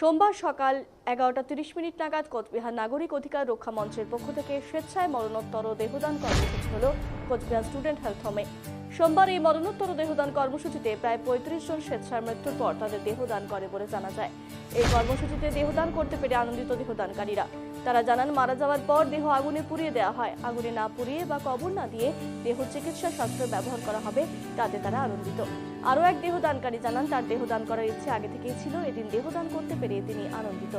সোমবার সকাল এগারোটা তিরিশ মিনিট নাগাদ কোচবিহার নাগরিক অধিকার রক্ষা মঞ্চের পক্ষ থেকে স্বেচ্ছায় মরণোত্তর দেহদান কর্মসূচি হল কোচবিহার স্টুডেন্ট হেলথ হোমে। সোমবার এই মরণোত্তর দেহদান কর্মসূচিতে প্রায় পঁয়ত্রিশ জন স্বেচ্ছার মৃত্যুর পর তাদের দেহদান করে বলে জানা যায়। এই কর্মসূচিতে দেহদান করতে পেরে আনন্দিত দেহদানকারীরা। তারা জানান, মারা যাওয়ার পর দেহ আগুনে পুড়িয়ে দেওয়া হয়। আগুনে না পুড়িয়ে বা কবর না দিয়ে দেহ চিকিৎসা শাস্ত্র ব্যবহার করা হবে, তাতে তারা আনন্দিত। আরও এক দেহদানকারী জানান, তার দেহদান করার ইচ্ছে আগে থেকেই ছিল। এদিন দেহদান করতে পেরে তিনি আনন্দিত।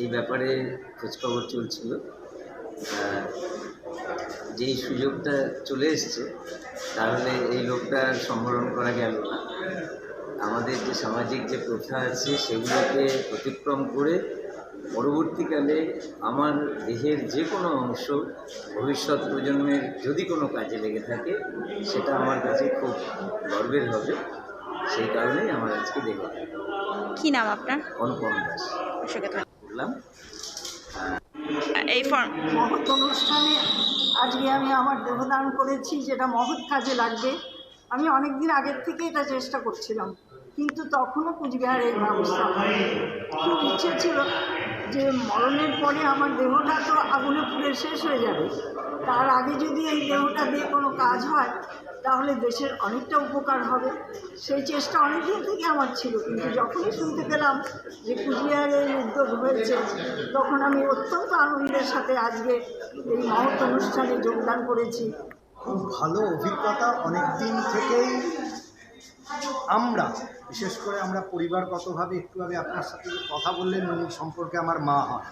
এই ব্যাপারে খোঁজখবর চলছিল। যেই সুযোগটা চলে এসছে তাহলে এই লোকটা সম্বরণ করা গেল না। আমাদের যে সামাজিক যে প্রথা আছে সেগুলোকে অতিক্রম করে পরবর্তীকালে আমার দেহের যে কোনো অংশ ভবিষ্যৎ প্রজন্মের যদি কোনো কাজে লেগে থাকে সেটা আমার কাছে খুব গর্বের হবে। সেই কারণেই আমার আজকে দেখে কি নাম আপনার? অনুপম দাস। অশোকে ধন্যবাদ। করলাম এই ফর্ম মহৎ অনুষ্ঠানে আজকে আমি আমার দেহদান করেছি, যেটা মহৎ কাজে লাগবে আমি অনেক দিন আগের থেকে এটা চেষ্টা করছিলাম, কিন্তু তখনও কুচবিহারের ব্যবস্থা খুব ইচ্ছে ছিল যে মরণের পরে আমার দেহটা তো আগুনে পুড়ে শেষ হয়ে যাবে। তার আগে যদি এই দেহটা দিয়ে কোনো কাজ হয়, তাহলে দেশের অনেকটা উপকার হবে। সেই চেষ্টা অনেক দিন থেকে আমার ছিল, কিন্তু যখনই শুনতে পেলাম যে কুচবিহারের উদ্যোগ হয়েছে, তখন আমি অত্যন্ত আনন্দের সাথে আজকে এই মহৎ অনুষ্ঠানে যোগদান করেছি। খুব ভালো অভিজ্ঞতা অনেক দিন থেকেই আমরা বিশেষ করে আমরা পরিবারগতভাবে একটু আগে আপনার সাথে কথা বললেন, উনি সম্পর্কে আমার মা হয়।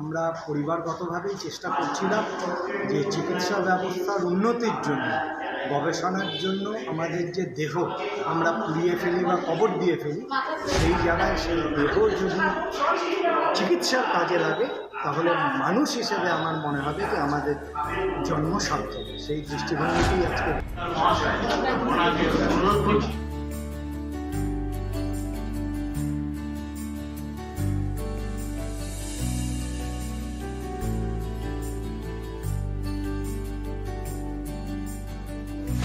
আমরা পরিবারগতভাবেই চেষ্টা করছিলাম যে চিকিৎসা ব্যবস্থার উন্নতির জন্য, গবেষণার জন্য আমাদের যে দেহ আমরা পুড়িয়ে ফেলি বা কবর দিয়ে ফেলি, সেই জায়গায় সেই দেহ যদি চিকিৎসার কাজে লাগে, তাহলে মানুষ হিসেবে আমার মনে হবে যে আমাদের জন্ম সার্থক সেই দৃষ্টিভঙ্গিতেই আজকে